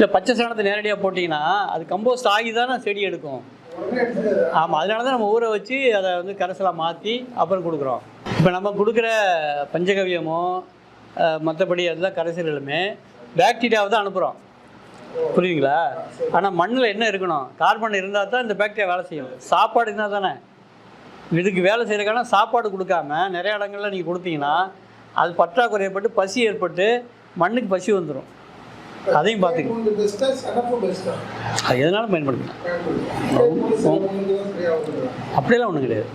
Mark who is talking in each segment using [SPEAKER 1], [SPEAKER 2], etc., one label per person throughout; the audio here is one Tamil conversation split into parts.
[SPEAKER 1] இல்லை பச்சை சாணத்தை நேரடியாக போட்டிங்கன்னா அது கம்போஸ்ட் ஆகி தானே செடி எடுக்கும். ஆமாம் அதனால தான் நம்ம ஊற வச்சு அதை வந்து கரைசலாக மாற்றி அப்புறம் கொடுக்குறோம். இப்போ நம்ம கொடுக்குற பஞ்சகவியமோ மற்றபடி எல்லாம் கரைசல்களுமே பாக்டீரியாவை தான் அனுப்புகிறோம் புரியுதுங்களா? ஆனால் மண்ணில் என்ன இருக்கணும்? கார்பன் இருந்தால் தான் இந்த பாக்டீரியா வேலை செய்யும். சாப்பாடு இருந்தால் தானே. இதுக்கு வேலை செய்கிறக்கான சாப்பாடு கொடுக்காம நிறைய இடங்கள்ல நீங்கள் கொடுத்தீங்கன்னா அது பற்றாக்குறை ஏற்பட்டு பசி ஏற்பட்டு மண்ணுக்கு பசி வந்துடும் அதையும்
[SPEAKER 2] பார்த்துக்க.
[SPEAKER 1] அது எதனாலும் பயன்படுத்தலாம். அப்படியெல்லாம் ஒன்றும் கிடையாது.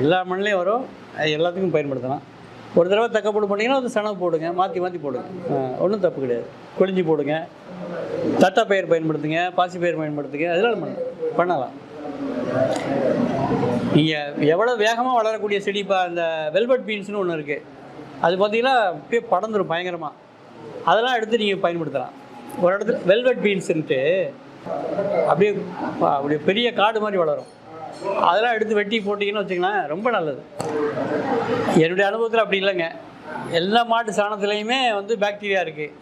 [SPEAKER 1] எல்லா மண்ணிலையும் வரும். அது எல்லாத்துக்கும் பயன்படுத்தலாம். ஒரு தடவை தக்கப்போடு பண்ணிங்கன்னா அது சணவு போடுங்க. மாற்றி மாற்றி போடுங்க. ஒன்றும் தப்பு கிடையாது. கொழிஞ்சி போடுங்க. தட்டைப்பயிர் பயன்படுத்துங்க. பாசி பெயர் பயன்படுத்துங்க. அதெல்லாம் பண்ண பண்ணலாம். நீங்கள் எவ்வளோ வேகமாக வளரக்கூடிய செடி இப்போ அந்த வெல்வெட் பீன்ஸ்னு ஒன்று இருக்குது அது பார்த்தீங்கன்னா அப்படியே படந்துடும் பயங்கரமாக அதெல்லாம் எடுத்து நீங்கள் பயன்படுத்தலாம். ஒரு இடத்துல வெல்வெட் பீன்ஸுன்ட்டு அப்படியே அப்படியே பெரிய காடு மாதிரி வளரும். அதெல்லாம் எடுத்து வெட்டி போட்டிங்கன்னு வச்சுங்களேன் ரொம்ப நல்லது. என்னுடைய அனுபவத்தில் அப்படி இல்லைங்க. எல்லா மாட்டு சாணத்துலேயுமே வந்து பாக்டீரியா இருக்குது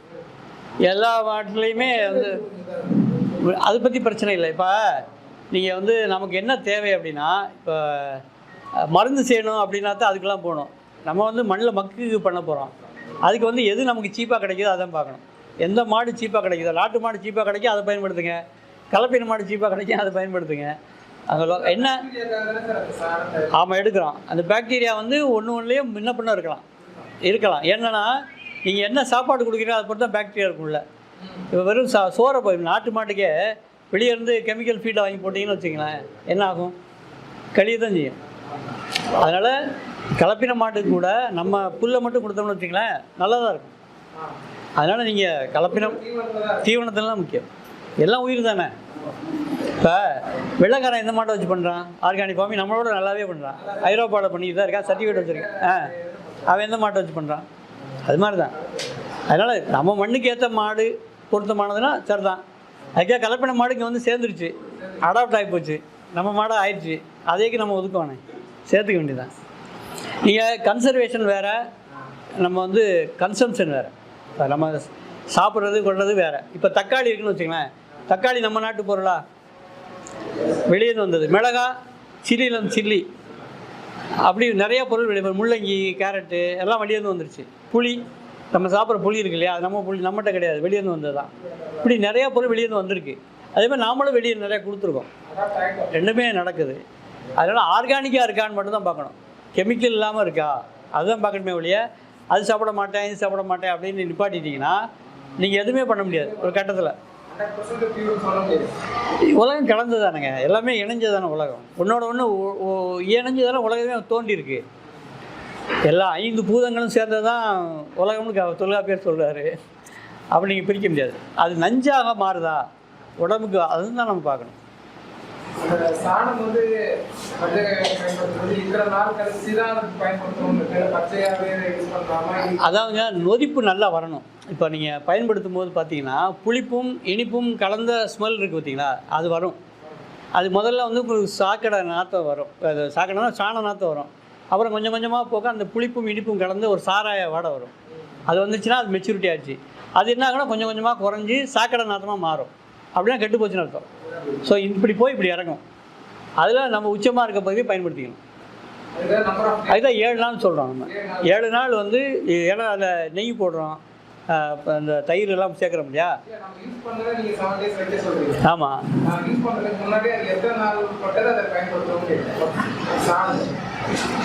[SPEAKER 1] எல்லா மாட்டுலேயுமே வந்து அதை பற்றி பிரச்சனை இல்லை. இப்போ நீங்கள் வந்து நமக்கு என்ன தேவை அப்படின்னா இப்போ மருந்து செய்யணும் அப்படின்னா தான் அதுக்கெல்லாம் போகணும். நம்ம வந்து மண்ணில் மக்கு பண்ண போகிறோம் அதுக்கு வந்து எது நமக்கு சீப்பாக கிடைக்கிதோ அதான் பார்க்கணும். எந்த மாடு சீப்பாக கிடைக்குதோ நாட்டு மாடு சீப்பாக கிடைக்கும் அதை பயன்படுத்துங்க. கலப்பின மாடு சீப்பாக கிடைக்கும் அதை பயன்படுத்துங்க. அங்கே என்ன? ஆமாம் எடுக்கிறோம் அந்த பாக்டீரியா வந்து ஒன்று ஒன்றுலேயே முன்ன பின்ன இருக்கலாம். இருக்கலாம். என்னென்னா நீங்கள் என்ன சாப்பாடு கொடுக்குறீங்களோ அதை பொறுத்து தான் பாக்டீரியா இருக்கும்ல இப்போ வெறும் சா சோறை போய் நாட்டு மாட்டுக்கே வெளியே இருந்து கெமிக்கல் ஃபீடை வாங்கி போட்டிங்கன்னு வச்சுங்களேன் என்ன ஆகும்? கழிய தான் செய்யும். அதனால் கலப்பின மாட்டுக்கு கூட நம்ம புல்லை மட்டும் கொடுத்தோம்னு வச்சுங்களேன் நல்லா தான் இருக்கும். அதனால் நீங்கள் கலப்பினம் தீவனத்திலாம் முக்கியம். எல்லாம் உயிர் தானே? இப்போ வெள்ளக்காரன் எந்த மாட்டை வச்சு பண்ணுறான் ஆர்கானிக் ஃபார்மிங் நம்மளோட நல்லாவே பண்ணுறான் ஐரோப்பாவில் பண்ணிட்டு தான் இருக்கா சர்டிஃபிகேட் வச்சுருக்கேன். ஆ அவன் எந்த மாட்டை வச்சு பண்ணுறான் அது மாதிரி தான் அதனால் நம்ம மண்ணுக்கு ஏற்ற மாடு பொருத்தமானதுன்னா சரிதான். அதுக்காக கலப்பின மாடு இங்கே வந்து சேர்ந்துருச்சு. அடாப்ட் ஆகி போச்சு. நம்ம மாடாக ஆயிடுச்சு. அதேக்கு நம்ம ஒதுக்குவானே. சேர்த்துக்க வேண்டியதான் நீங்கள் கன்சர்வேஷன் வேறு நம்ம வந்து கன்சம்ஷன் வேறு. நம்ம சாப்பிட்றது கொள்வது வேறு. இப்போ தக்காளி இருக்குன்னு வச்சுக்கோங்களேன். தக்காளி நம்ம நாட்டு பொருளா? வெளியே வந்தது. மிளகா சில்லிலம் சில்லி. அப்படி நிறைய பொருள் வெளியே முள்ளங்கி கேரட்டு எல்லாம் வெளியேந்து வந்துருச்சு. புளி நம்ம சாப்பிட்ற புளி இருக்கு இல்லையா? அது நம்ம புளி நம்மகிட்ட கிடையாது. வெளியேந்து வந்தது தான் இப்படி நிறையா பொருள் வெளியேந்து வந்திருக்கு. அதே மாதிரி நாமளும் வெளியே நிறையா கொடுத்துருக்கோம். ரெண்டுமே நடக்குது. அதனால் ஆர்கானிக்காக இருக்கான்னு மட்டும் தான் பார்க்கணும். கெமிக்கல் இல்லாமல் இருக்கா? அதுதான் பார்க்கணுமே ஒழிய அது சாப்பிட மாட்டேன் இது சாப்பிட மாட்டேன் அப்படின்னு நிப்பாட்டிட்டீங்கன்னா நீங்கள் எதுவுமே பண்ண முடியாது ஒரு கட்டத்தில். உலகம் கலந்து தானேங்க எல்லாமே இணைஞ்சதானே உலகம். உன்னோட ஒன்று இணைஞ்சதான உலகமே தோண்டியிருக்கு எல்லா ஐந்து பூதங்களும் சேர்ந்தது தான் உலகம்னு க- தொல்காப்பியர் சொல்கிறாரு அப்படி நீங்கள் பிரிக்க முடியாது. அது நஞ்சாக மாறுதா? உடம்புக்கு அதுதான் நம்ம பார்க்கணும்.
[SPEAKER 2] அந்த சாணம் வந்து
[SPEAKER 1] அதாவதுங்க நொதிப்பு நல்லா வரணும். இப்போ நீங்கள் பயன்படுத்தும் போது பார்த்தீங்கன்னா புளிப்பும் இனிப்பும் கலந்த ஸ்மெல் இருக்குது பார்த்தீங்களா அது வரும். அது முதல்ல வந்து சாக்கடை நாற்றம் வரும். அது சாக்கடைனா சாண நாற்றம் வரும். அப்புறம் கொஞ்சம் கொஞ்சமாக போக அந்த புளிப்பும் இனிப்பும் கலந்து ஒரு சாராய வாடை வரும். அது வந்துச்சுன்னா அது மெச்சூரிட்டி ஆச்சு. அது என்ன ஆகுனா கொஞ்சம் கொஞ்சமாக குறைஞ்சி சாக்கடை நாற்றமாக மாறும். அப்படின்னா கெட்டு போச்சுன்னு அர்த்தம். ஸோ இப்படி போய் இப்படி இறங்கும் அதில் நம்ம உச்சமாக இருக்க பகுதியை பயன்படுத்திக்கணும்.
[SPEAKER 2] அதுதான்
[SPEAKER 1] ஏழு நாள் சொல்கிறோம் நம்ம. ஏழு நாள் வந்து ஏன்னா அதில் நெய் போடுறோம். அந்த தயிர் எல்லாம் சேர்க்குறோம் இல்லையா? ஆமாம்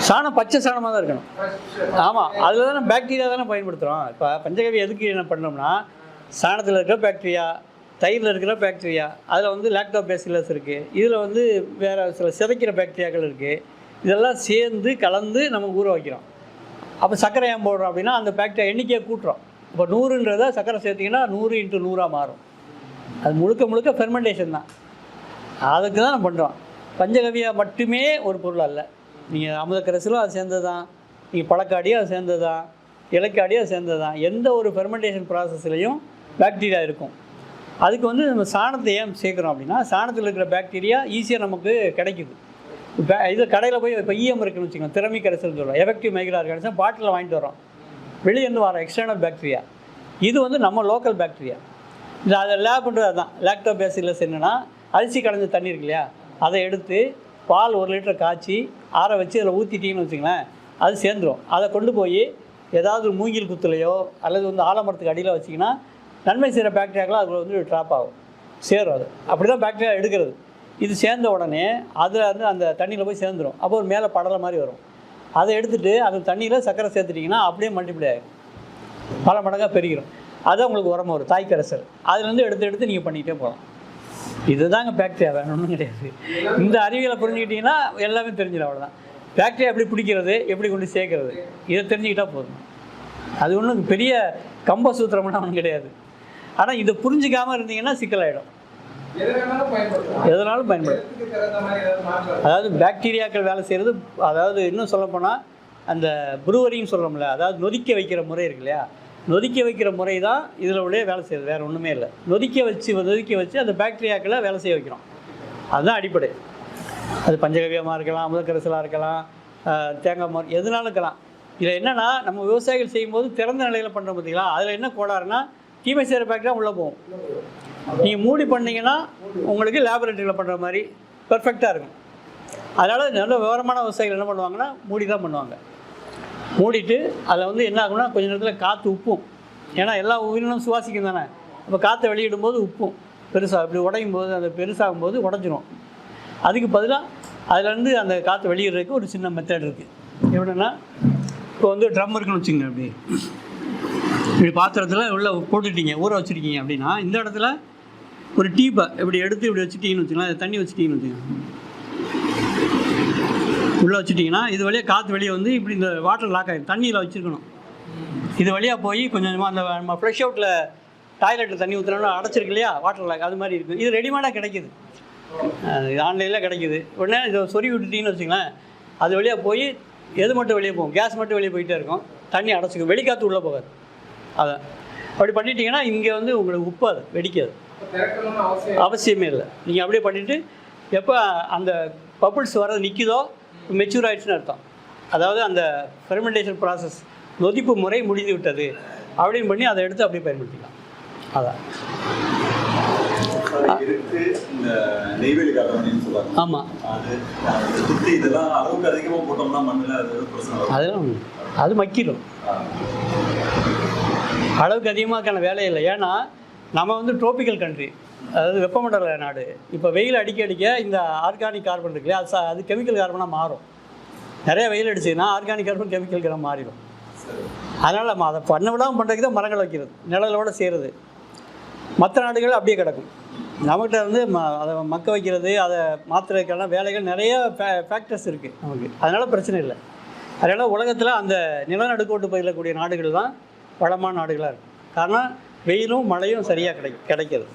[SPEAKER 2] சாணம்
[SPEAKER 1] பச்சை சாணமாக தான் இருக்கணும். ஆமாம் அதில் தானே பாக்டீரியா தானே பயன்படுத்துகிறோம் இப்போ பஞ்சகவி எதுக்கு என்ன பண்ணோம்னா சாணத்தில் இருக்கிற பாக்டீரியா தயிரில் இருக்கிற பேக்டீரியா அதில் வந்து லாக்டோபேசிலஸ் இருக்குது இதில் வந்து வேறு சில சிதைக்கிற பாக்டீரியாக்கள் இருக்குது இதெல்லாம் சேர்ந்து கலந்து நம்ம ஊற வைக்கிறோம். அப்போ சர்க்கரை ஏன் போடுறோம் அப்படின்னா அந்த பேக்டீரியா எண்ணிக்கையை கூட்டுறோம். இப்போ நூறுன்றதை சர்க்கரை சேர்த்திங்கன்னா நூறு இன்ட்டு நூறாக மாறும். அது முழுக்க முழுக்க ஃபெர்மெண்டேஷன் தான். அதுக்கு தான் பண்ணுறோம் பஞ்சகவியா மட்டுமே ஒரு பொருள் அல்ல. நீங்கள் அமுதக்கரசிலும் அது சேர்ந்தது தான் நீங்கள் பழக்காடியும் அது சேர்ந்தது தான் இலக்காடியும் அது சேர்ந்தது தான் எந்த ஒரு ஃபெர்மெண்டேஷன் ப்ராசஸ்லையும் பேக்டீரியா இருக்கும். அதுக்கு வந்து நம்ம சாணத்தை ஏன் சேர்க்குறோம் அப்படின்னா சாணத்தில் இருக்கிற பாக்டீரியா ஈஸியாக நமக்கு கிடைக்குது. இப்போ இது கடையில் போய் இப்போ இஎம் இருக்குன்னு வச்சுக்கோங்க திறமை கரைசல் சொல்கிறோம் எஃபெக்டிவ் மைக்ரோ ஆர்கானிசம் பாட்டில் வாங்கிட்டு வரோம் வெளியேருந்து வர எக்ஸ்டர்னல் பாக்டீரியா இது வந்து நம்ம லோக்கல் பாக்டீரியா இந்த அதை லேப்ன்றது அதுதான் லேக்டோபேசிலஸ் என்னென்னா அரிசி கடைஞ்ச தண்ணி இருக்கு இல்லையா? அதை எடுத்து பால் ஒரு லிட்டர் காய்ச்சி ஆற வச்சு அதில் ஊற்றிட்டீங்கன்னு வச்சுங்களேன் அது சேர்ந்துடும் அதை கொண்டு போய் ஏதாவது மூங்கில் குத்துலையோ அல்லது வந்து ஆலமரத்துக்கு அடியில் வச்சிங்கன்னா நன்மை செய்கிற பாக்டீரியாக்கெல்லாம் அதில் வந்து ட்ராப் ஆகும். சேரும் அது. அப்படி தான் பாக்டீரியா எடுக்கிறது. இது சேர்ந்த உடனே அதில் வந்து அந்த தண்ணியில் போய் சேர்ந்துடும் அப்போ ஒரு மேலே படலை மாதிரி வரும். அதை எடுத்துகிட்டு அந்த தண்ணியில் சர்க்கரை சேர்த்துட்டிங்கன்னா அப்படியே மல்டிப்ளை ஆகும் பல மடங்காக பெருகிடும் அதுதான் உங்களுக்கு உரம் வரும். தாய் கரைசல். அதுலேருந்து எடுத்து எடுத்து நீங்கள் பண்ணிக்கிட்டே போகலாம். இதுதாங்க பாக்டீரியா வேணும் ஒன்றும் கிடையாது. இந்த அறிவியலை புரிஞ்சுக்கிட்டிங்கன்னா எல்லாமே தெரிஞ்சிடும் அவ்வளோதான் பாக்டீரியா எப்படி பிடிக்கிறது எப்படி கொண்டு சேர்க்கறது இதை தெரிஞ்சுக்கிட்டால் போதும். அது ஒன்றும் பெரிய கம்ப சூத்திரம்லாம் ஒன்றும் கிடையாது. ஆனால் இதை புரிஞ்சிக்காமல் இருந்தீங்கன்னா சிக்கலாயிடும். எதனாலும் பயன்படும். அதாவது பாக்டீரியாக்கள் வேலை செய்கிறது அதாவது இன்னும் சொல்லப்போனால் அந்த ப்ரூவரின்னு சொல்கிறோம்ல அதாவது நொதிக்க வைக்கிற முறை இருக்கு இல்லையா? நொதிக்க வைக்கிற முறை தான் இதில் உள்ளே வேலை செய்யுது வேறு ஒன்றுமே இல்லை. நொதிக்க வச்சு நொதிக்க வச்சு அந்த பாக்டீரியாக்களை வேலை செய்ய வைக்கிறோம். அதுதான் அடிப்படை. அது பஞ்சகவியமாக இருக்கலாம் அமுதக்கரிசலாக இருக்கலாம் தேங்காய் மரம் எதுனாலும் இருக்கலாம். இதில் என்னென்னா நம்ம விவசாயிகள் செய்யும்போது திறந்த நிலையில் பண்ணுறோம் பார்த்தீங்களா அதில் என்ன கோளாறுனா தீமை செய்கிற பாக்டீரியா உள்ளே போகும். நீங்கள் மூடி பண்ணிங்கன்னா உங்களுக்கு லேபரேட்டரியில் பண்ணுற மாதிரி பெர்ஃபெக்டாக இருக்கும். அதனால் நல்ல விவரமான விவசாயிகள் என்ன பண்ணுவாங்கன்னா மூடி தான் பண்ணுவாங்க. மூடிட்டு அதில் வந்து என்ன ஆகும்னா கொஞ்ச நேரத்தில் காற்று உப்பும். ஏன்னா எல்லா உயிரினும் சுவாசிக்கும் தானே. அப்போ காற்றை வெளியிடும்போது உப்பும். பெருசாக இப்படி உடையும் போது அந்த பெருசாகும் போது உடஞ்சிரும். அதுக்கு பதிலாக அதுலேருந்து அந்த காற்று வெளியிடுறதுக்கு ஒரு சின்ன மெத்தட் இருக்குது எப்படின்னா இப்போ வந்து ட்ரம் இருக்குன்னு வச்சுங்க அப்படி. இப்படி பாத்திரத்தில் உள்ளே போட்டுட்டீங்க ஊற வச்சுருக்கீங்க அப்படின்னா இந்த இடத்துல ஒரு டீப்பை இப்படி எடுத்து இப்படி வச்சுட்டீங்கன்னு வச்சுக்கலாம் தண்ணி வச்சுட்டீங்கன்னு வச்சுக்கோங்க. உள்ளே வச்சுட்டிங்கன்னா இது வழியாக காற்று வெளியே வந்து இப்படி இந்த வாட்டர் லாக் ஆகிடும் தண்ணியில் வச்சுருக்கணும். இது வழியாக போய் கொஞ்சம் கொஞ்சமாக அந்த நம்ம ஃப்ரெஷ் அவுட்டில் டாய்லெட்டில் தண்ணி ஊற்றுறோம்னா அடைச்சிருக்கு இல்லையா? வாட்டர் லாக் அது மாதிரி இருக்குது இது ரெடிமேடாக கிடைக்குது. இது ஆன்லைனில் கிடைக்குது. உடனே இதை சொறி விட்டுட்டீங்கன்னு வச்சுங்களேன் அது வழியாக போய் எது மட்டும் வெளியே போகும்? கேஸ் மட்டும் வெளியே போயிட்டே இருக்கும். தண்ணி அடைச்சிக்கும். வெளிக்காற்று உள்ளே போகாது. அதான் அப்படி பண்ணிட்டீங்கன்னா இங்கே வந்து உங்களுக்கு உப்பாது வெடிக்காது.
[SPEAKER 2] அவசியம்
[SPEAKER 1] இல்லை. நீங்கள் அப்படியே பண்ணிவிட்டு எப்போ அந்த பப்புள்ஸ் வர்றது நிற்குதோ மெச்சூர் ஆயிடுச்சுன்னு அர்த்தம். அதாவது அந்த ஃபெர்மெண்டேஷன் ப்ராசஸ் நொதிப்பு முறை முடிந்து விட்டது அப்படின்னு பண்ணி அதை எடுத்து அப்படியே பயன்படுத்திக்கலாம். அதான். ஆமாம்
[SPEAKER 3] அது அது சுத்தி அளவுக்கு
[SPEAKER 1] அதிகமாக்கான வேலை இல்லை. ஏன்னா நம்ம வந்து ட்ரோபிக்கல் கண்ட்ரி அதாவது வெப்பமண்டல நாடு. இப்போ வெயில் அடிக்க அடிக்க இந்த ஆர்கானிக் கார்பன் இருக்கு இல்லையா, அது அது கெமிக்கல் கார்பனாக மாறும். நிறைய வெயில் அடிச்சுன்னா ஆர்கானிக் கார்பன் கெமிக்கல் கார்பன் மாறிடும். அதனால் நம்ம அதை பண்ண விடாமல் பண்ணுறதுக்கு தான் மரங்கள் வைக்கிறது நிழலோட செய்கிறது மற்ற நாடுகள் அப்படியே கிடக்கும். நம்மகிட்ட வந்து ம அதை மக்க வைக்கிறது அதை மாற்றுறதுக்கெல்லாம் வேலைகள் நிறைய ஃபே ஃபேக்டர்ஸ் இருக்குது நமக்கு. அதனால் பிரச்சனை இல்லை. அதனால் உலகத்தில் அந்த நிலநடுக்கோட்டு பயிலக்கூடிய நாடுகள் தான் வளமான நாடுகளாக இருக்கும். காரணம் வெயிலும் மழையும் சரியாக கிடை கிடைக்கிறது